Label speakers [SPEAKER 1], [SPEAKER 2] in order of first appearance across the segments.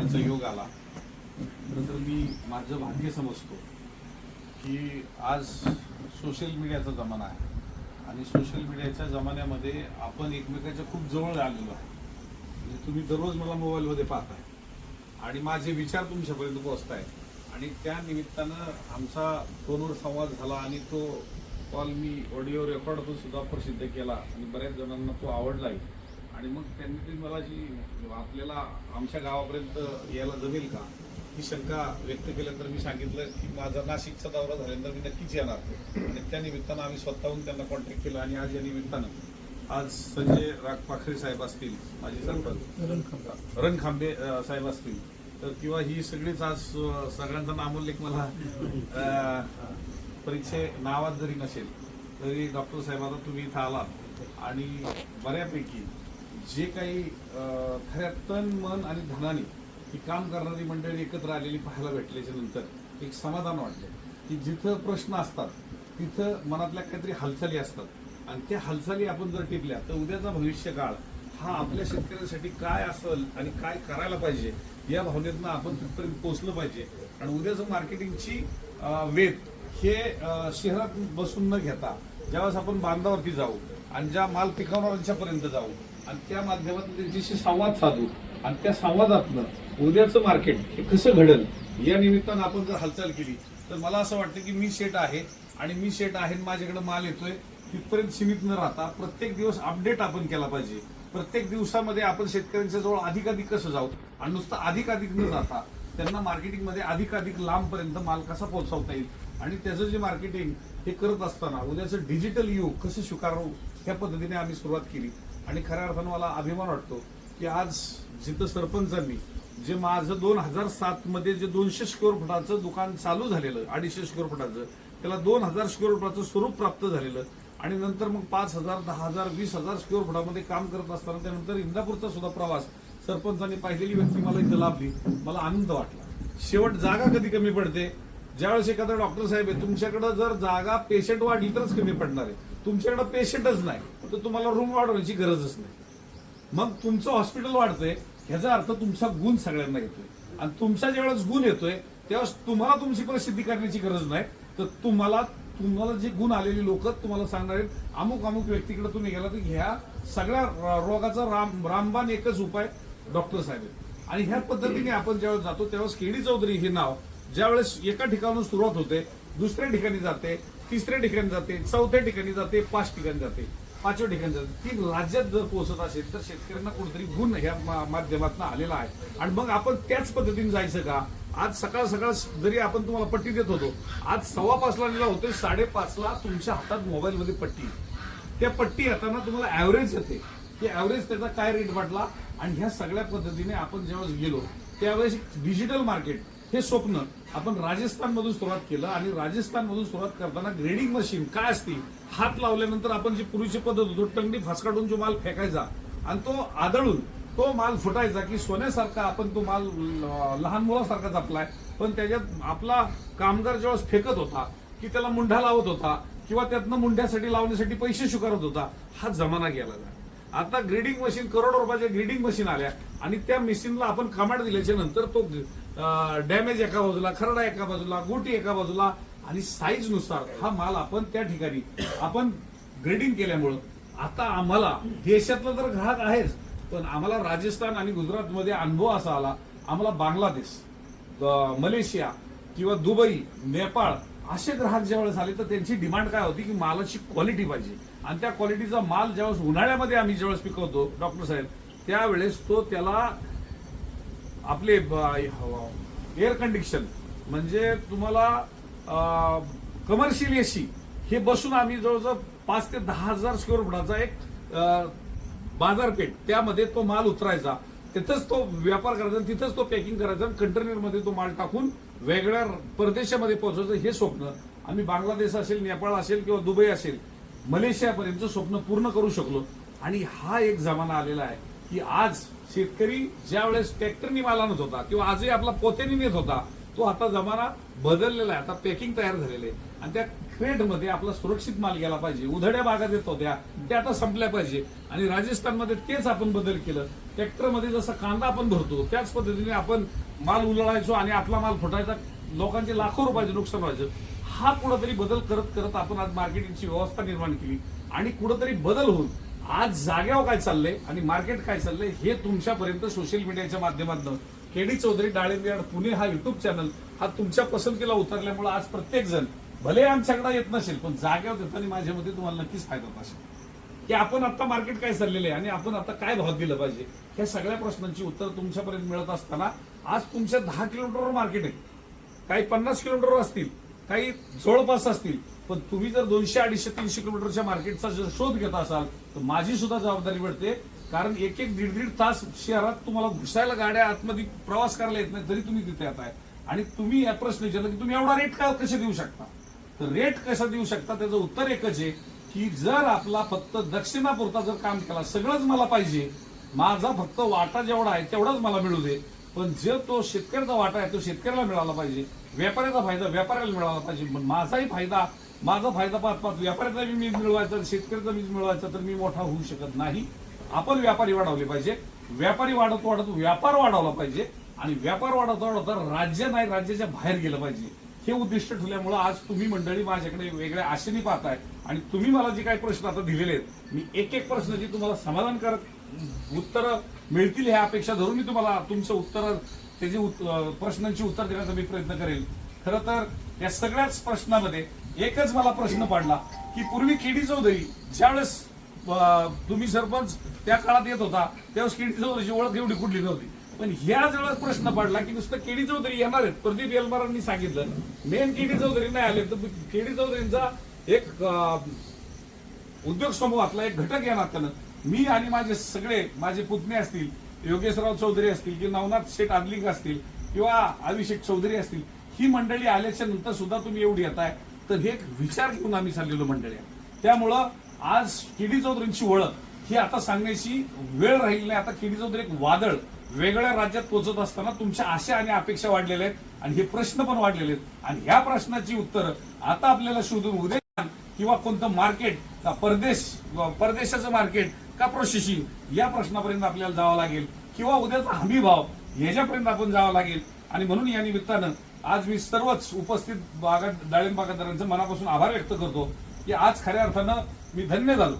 [SPEAKER 1] करण्याचा योग आला. खरं तर मी माझं भाग्य समजतो की आज सोशल मीडियाचा जमाना आहे. आणि सोशल मीडियाच्या जमान्यामध्ये आपण एकमेकाच्या खूप जवळ आलेलो आहे. म्हणजे तुम्ही दररोज मला मोबाईलमध्ये पाहताय. आणि माझे विचार तुमच्यापर्यंत पोहोचताय आणि त्या निमित्तानं आमचा फोनवर संवाद झाला आणि तो कॉल मी ऑडिओ रेकॉर्डतून सुद्धा प्रसिद्ध केला. आणि बऱ्याच जणांना तो आवडलाही. आणि मग त्यांनी ती मला जी आपल्याला आमच्या गावापर्यंत यायला जमेल का? ही शंका व्यक्त केल्यानंतर मी सांगितलं की माझा नाशिकचा दौरा झाल्यानंतर मी नक्कीच येणार. आणि त्या निमित्तानं आम्ही स्वतःहून त्यांना कॉन्टॅक्ट केला आणि आज या निमित्तानं आज संजय रागपाखरे साहेब असतील माझे सरपंच रणखांबे साहेब असतील तर किंवा ही सगळीच आज सगळ्यांचा नामोल्लेख मला परीक्षे नावात जरी नसेल तरी डॉक्टर साहेब आता तुम्ही इथं आलात. आणि बऱ्यापैकी जे काही खऱ्या तन मन आणि धनाने ही काम करणारी मंडळी एकत्र आलेली पाहायला भेटल्याच्या नंतर एक समाधान वाटले. की जिथं प्रश्न असतात तिथं मनातल्या काहीतरी हालचाली असतात. आणि त्या हालचाली आपण जर टिपल्या तर उद्याचा भविष्य काळ हा आपल्या शेतकऱ्यांसाठी काय असेल आणि काय करायला पाहिजे या भावनेतनं आपण तिथपर्यंत पोहोचलं पाहिजे. आणि उद्याचं मार्केटिंगची वेद वेध हे शहरात बसून न घेता ज्यावेळेस आपण बांधावरती जाऊ आणि ज्या माल पिकवणाऱ्यांच्यापर्यंत जाऊ आणि त्या माध्यमातून त्यांच्याशी संवाद साधू. आणि त्या संवादातनं उद्याचं मार्केट हे कसं घडल या निमित्तानं आपण जर हालचाल केली तर मला असं वाटतं की मी शेट आहे आणि मी शेट आहे आणि माझ्याकडे माल येतोय तिथपर्यंत सीमित न राहता प्रत्येक दिवस अपडेट आपण केला पाहिजे. प्रत्येक दिवसामध्ये आपण शेतकऱ्यांच्या जवळ अधिकाधिक कसं जाऊ आणि नुसतं अधिकाधिक न जाता त्यांना मार्केटिंगमध्ये अधिकाधिक लांबपर्यंत माल कसा पोहोचवता येईल? आणि त्याचं जे मार्केटिंग हे करत असताना उद्याचं डिजिटल युग कसं स्वीकारू ह्या पद्धतीने आम्ही सुरुवात केली. आणि खऱ्या अर्थानं मला अभिमान वाटतो की आज जिथं सरपंचांनी जे माझं दोन हजार सातमध्ये जे दोनशे स्क्वेअर फुटाचं दुकान चालू झालेलं अडीचशे स्क्वेअर फुटाचं त्याला दोन हजार स्क्वेअर फुटाचं स्वरूप प्राप्त झालेलं आणि नंतर मग पाच हजार दहा हजार वीस हजार स्क्वेअर फुटामध्ये काम करत असताना त्यानंतर इंदापूरचा सुद्धा प्रवास सरपंचांनी पाहिलेली व्यक्ती मला इथं लाभली. मला आनंद वाटला. शेवट जागा कधी कमी पडते? ज्यावेळेस एखादा डॉक्टर साहेब आहे तुमच्याकडं जर जागा पेशंट वाढली तरच कमी पडणार आहे. तुमच्याकडे पेशंटच नाही तर तुम्हाला रूम वाढवण्याची गरजच नाही. मग तुमचं हॉस्पिटल वाढतंय ह्याचा अर्थ तुमचा गुण सगळ्यांना येतोय. आणि तुमचा ज्यावेळेस गुण येतोय त्यावेळेस तुम्हाला तुमची प्रसिद्धी करण्याची गरज नाही. तर तुम्हाला तुम्हाला जे गुण आलेले लोक तुम्हाला सांगणार आहेत अमुक अमुक व्यक्तीकडे तुम्ही गेला तर ह्या सगळ्या रोगाचा राम रामबाण एकच उपाय डॉक्टर साहेब आणि ह्या पद्धतीने आपण ज्यावेळेस जातो त्यावेळेस केडी चौधरी हे नाव ज्यावेळेस एका ठिकाणून सुरुवात होते दुसऱ्या ठिकाणी जाते तिसऱ्या ठिकाणी जाते चौथ्या ठिकाणी जाते पाच ठिकाणी जाते पाचव्या ठिकाणी जाते. ती राज्यात जर पोहोचत असेल तर शेतकऱ्यांना कुठेतरी गुण ह्या माध्यमातून आलेला आहे. आणि मग आपण त्याच पद्धतीने जायचं का? आज सकाळ सकाळ जरी आपण तुम्हाला पट्टी देत होतो आज सव्वा पाचला लिहिला होतोय साडेपाचला तुमच्या हातात मोबाईलमध्ये पट्टी. त्या पट्टी येताना तुम्हाला ॲव्हरेज येते. की ॲव्हरेज त्याचा काय रेट वाटला आणि ह्या सगळ्या पद्धतीने आपण ज्यावेळेस गेलो त्यावेळेस डिजिटल मार्केट हे स्वप्न. आपण राजस्थानमधून सुरुवात केलं आणि राजस्थानमधून सुरुवात करताना ग्रेडिंग मशीन काय असती? हात लावल्यानंतर आपण जी पूर्वीची पद्धत होतो टंगडी फासकाडून जो माल फेकायचा आणि तो आदळून तो माल फुटायचा की सोन्यासारखा आपण तो माल ल- लहान मुलासारखा जपलाय. पण त्याच्यात आपला कामगार ज्यावेळेस फेकत होता की त्याला मुंढा लावत होता किंवा त्यातनं मुंढ्यासाठी लावण्यासाठी पैसे स्वीकारत होता हा जमाना गेला आता ग्रेडिंग मशीन करोडो रुपयाच्या ग्रेडिंग मशीन आल्या आणि त्या मशीनला आपण कमांड दिल्याच्या नंतर तो डॅमेज एका बाजूला खरडा एका बाजूला गोटी एका बाजूला आणि साईजनुसार हा माल आपण त्या ठिकाणी आपण ग्रेडिंग केल्यामुळं. आता आम्हाला देशातला तर ग्राहक आहेच पण आम्हाला राजस्थान आणि गुजरातमध्ये अनुभव असा आला आम्हाला बांगलादेश मलेशिया किंवा दुबई नेपाळ असे ग्राहक ज्यावेळेस आले तर त्यांची डिमांड काय होती की मालाची क्वालिटी पाहिजे. आणि त्या क्वालिटीचा माल ज्यावेळेस उन्हाळ्यामध्ये आम्ही ज्यावेळेस पिकवतो डॉक्टर साहेब त्यावेळेस तो त्याला आपले एअर कंडिशन म्हणजे तुम्हाला कमर्शियल एसी हे बसून आम्ही जवळजवळ पाच ते दहा हजार स्क्वेअर फुटाचा एक बाजारपेठ त्यामध्ये तो माल उतरायचा. तिथंच तो व्यापार करायचा आणि तिथंच तो पॅकिंग करायचा आणि कंटेनरमध्ये तो माल टाकून वेगळ्या परदेशामध्ये पोहोचवायचं हे स्वप्न. आम्ही बांगलादेश असेल नेपाळ असेल किंवा दुबई असेल मलेशियापर्यंत स्वप्न पूर्ण करू शकलो. आणि हा एक जमाना आलेला आहे की आज शेतकरी ज्या वेळेस ट्रॅक्टरनी माल आणत होता किंवा आजही आपला पोत्याने नेत होता तो आता जमाना बदललेला आहे. आता पॅकिंग तयार झालेलं आहे. आणि त्या क्रेटमध्ये आपला सुरक्षित माल गेला पाहिजे. उधड्या भागात येत होत्या. त्या आता संपल्या पाहिजे. आणि राजस्थानमध्ये तेच आपण बदल केलं. ट्रॅक्टरमध्ये जसं कांदा आपण भरतो त्याच पद्धतीने आपण माल उलळायचो आणि आपला माल फुटायचा. लोकांचे लाखो रुपयाचे नुकसान व्हायचं. हा कुठंतरी बदल करत करत आपण आज मार्केटिंगची व्यवस्था निर्माण केली. आणि कुठंतरी बदल होऊन आज जाग्यावर काय चाललंय आणि मार्केट काय चाललंय हे तुमच्यापर्यंत सोशल मीडियाच्या माध्यमातून केडी चौधरी डाळिंबियाड पुणे हा युट्यूब चॅनल हा तुमच्या पसंतीला उतरल्यामुळे आज प्रत्येक जण भले आमच्याकडे येत नसेल पण जाग्यावर येताना माझ्या मते तुम्हाला नक्कीच फायदा होत असेल. की आपण आता मार्केट काय चाललेलं आहे आणि आपण आता काय भाव दिलं पाहिजे ह्या सगळ्या प्रश्नांची उत्तर तुमच्यापर्यंत मिळत असताना आज तुमच्या दहा किलोमीटरवर मार्केट आहे. काही पन्नास किलोमीटरवर असतील काही जवळपास असतील पण तुम्ही जर दोनशे अडीचशे तीनशे किलोमीटरच्या मार्केटचा जर शोध घेत असाल तर माझी सुद्धा जबाबदारी पडते कारण एक एक दीड दीड तास शहरात तुम्हाला घुसायला गाड्या आतमध्ये प्रवास करायला येत नाही तरी तुम्ही तिथे येत आहे आणि तुम्ही या प्रश्न विचारला की तुम्ही एवढा रेट का कसे देऊ शकता? तर रेट कसा देऊ शकता त्याचं उत्तर एकच आहे की जर आपला फक्त दक्षिणापुरता जर काम केला सगळंच मला पाहिजे माझा फक्त वाटा जेवढा आहे तेवढाच मला मिळू दे. पण जे तो शेतकऱ्याचा वाटा आहे तो शेतकऱ्याला मिळाला पाहिजे. व्यापाऱ्याचा फायदा व्यापाऱ्याला मिळाला पाहिजे. पण माझाही फायदा माझा फायदा पाच पाच व्यापाऱ्याचा मी वीज मिळवायचा शेतकऱ्याचा वीज मिळवायचा तर मी मोठा होऊ शकत नाही. आपण व्यापारी वाढवले पाहिजे. व्यापारी वाढत वाढत व्यापार वाढवला पाहिजे. आणि व्यापार वाढवता वाढवता राज्य नाही राज्याच्या बाहेर गेलं पाहिजे. हे उद्दिष्ट ठेवल्यामुळं आज तुम्ही मंडळी माझ्याकडे वेगळ्या आशेने पाहताय. आणि तुम्ही मला जे काही प्रश्न आता दिलेले आहेत मी एक एक प्रश्नाची तुम्हाला समाधान करत उत्तर मिळतील ह्या अपेक्षा धरून मी तुम्हाला तुमचं उत्तर त्याची प्रश्नांची उत्तर देण्याचा मी प्रयत्न करेल. खरं तर या सगळ्याच प्रश्नामध्ये एकच मला प्रश्न पडला की पूर्वी केडी चौधरी ज्यावेळेस तुम्ही सरपंच त्या काळात येत होता त्यावेळेस केडी चौधरीची ओळख एवढी कुठली नव्हती. पण ह्याच वेळेस प्रश्न पडला की नुसतं केडी चौधरी येणार आहेत प्रदीप येलमारांनी सांगितलं मेन केडी चौधरी नाही आले तर केडी चौधरींचा एक उद्योग समूहातला एक घटक या त्यानं. मी आणि माझे सगळे माझे पुतणे असतील योगेशराव चौधरी असतील की नवनाथ शेठ आदलिंग असतील किंवा अभिषेक चौधरी असतील ही मंडळी आल्याच्यानंतर सुद्धा तुम्ही एवढी येताय. तर हे एक विचार घेऊन आम्ही चाललेलो मंडळी. आहे. त्यामुळं आज केडी चौधरींची ओळख ही आता सांगण्याची वेळ राहिली नाही. आता केडी चौधरी एक वादळ वेगळ्या राज्यात पोहोचत असताना तुमच्या आशा आणि अपेक्षा वाढलेल्या आहेत आणि हे प्रश्न पण वाढलेले आहेत. आणि ह्या प्रश्नाची उत्तरं आता आपल्याला शोधून उद्या किंवा कोणतं मार्केट का परदेश परदेशाचं मार्केट का प्रोसेसिंग या प्रश्नापर्यंत आपल्याला जावं लागेल. किंवा उद्याचा हमी भाव याच्यापर्यंत आपण जावं लागेल. आणि म्हणून या निमित्तानं आज मी सर्वच उपस्थित बागा डाळिंब बागायतदारांचं मनापासून आभार व्यक्त करतो की आज खऱ्या अर्थानं मी धन्य झालो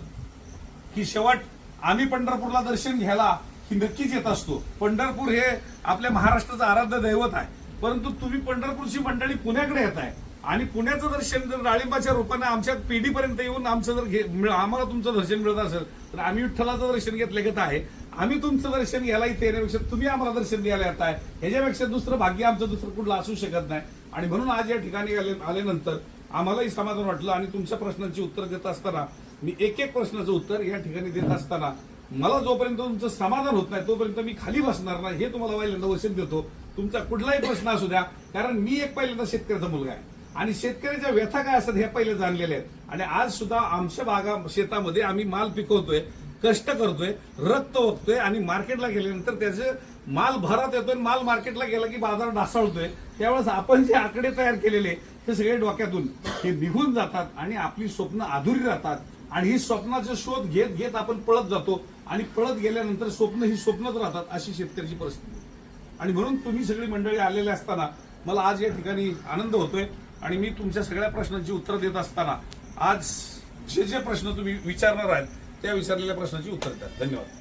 [SPEAKER 1] की शेवट आम्ही पंढरपूरला दर्शन घ्यायला ही नक्कीच येत असतो. पंढरपूर हे आपल्या महाराष्ट्राचं आराध्य दैवत आहे. परंतु तुम्ही पंढरपूरची मंडळी पुण्याकडे येत आहे आणि पुण्याचं दर्शन जर डाळिंबाच्या रूपाने आमच्या पिढीपर्यंत येऊन आमचं जर घे- मिळ- आम्हाला तुमचं दर्शन मिळत असेल तर आम्ही विठ्ठलाचं दर्शन घेतलं घेत आहे. आम्ही तुमचं दर्शन घ्यायला इथे येण्यापेक्षा तुम्ही आम्हाला दर्शन द्यायला येताय. ह्याच्यापेक्षा दुसरं भाग्य आमचं दुसरं कुठलं असू शकत नाही. आणि म्हणून आज या ठिकाणी आले आल्यानंतर आम्हालाही समाधान वाटलं आणि तुमच्या प्रश्नांची उत्तर देत असताना मी एक एक प्रश्नाचं उत्तर या ठिकाणी देत असताना मला जोपर्यंत तुमचं समाधान होत नाही तोपर्यंत मी खाली बसणार नाही हे तुम्हाला पहिल्यांदा वचन देतो. तुमचा कुठलाही प्रश्न असू द्या कारण मी एक पहिल्यांदा शेतकऱ्याचा मुलगा आहे. आणि शेतकऱ्याच्या व्यथा काय असतात हे पहिले जाणलेले आहेत. आणि आज सुद्धा आमच्या भागा शेतामध्ये आम्ही माल पिकवतोय. कष्ट करतोय रक्त ओकतोय आणि मार्केटला गेल्यानंतर त्याचे माल भरात येतोय माल मार्केटला गेला की बाजार ढासळतोय. त्यावेळेस आपण जे आकडे तयार केलेले ते सगळे डोक्यातून हे निघून जातात आणि आपली स्वप्न अधुरी राहतात. आणि ही स्वप्नाचे शोध घेत घेत आपण पळत जातो आणि पळत गेल्यानंतर स्वप्न ही स्वप्नच राहतात अशी शेतकऱ्याची परिस्थिती. आणि म्हणून तुम्ही सगळी मंडळी आलेले असताना मला आज या ठिकाणी आनंद होतोय आणि मी तुमच्या सगळ्या प्रश्नांची उत्तर देत असताना आज जे जे प्रश्न तुम्ही विचारणार आहेत त्या विचारलेल्या प्रश्नाची उत्तर द्या. धन्यवाद.